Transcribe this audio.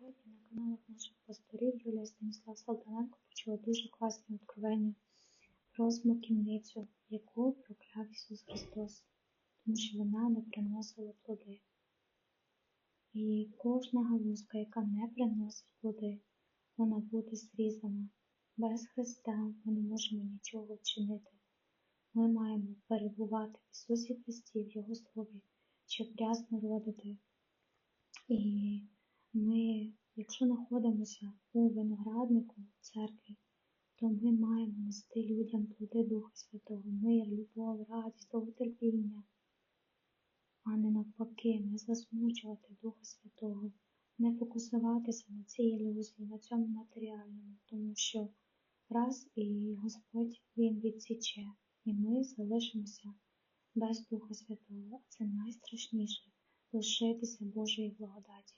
Сьогодні на каналах наших пасторів Юлія Станіслав Салтаненко почула дуже класні откровення про смоківницю, яку прокляв Ісус Христос, тому що вона не приносила плоди. І кожна галузка, яка не приносить плоди, вона буде зрізана. Без Христа ми не можемо нічого вчинити. Ми маємо перебувати в Ісусі Христі, в Його Слові, щоб рясно родити. І якщо знаходимося у винограднику церкві, то ми маємо нести людям плоди Духа Святого, мир, любов, радість, довготерпіння, а не навпаки, не засмучувати Духа Святого, не фокусуватися на цій ілюзії, на цьому матеріальному, тому що раз і Господь Він відсіче, і ми залишимося без Духа Святого, а це найстрашніше лишитися Божої благодаті.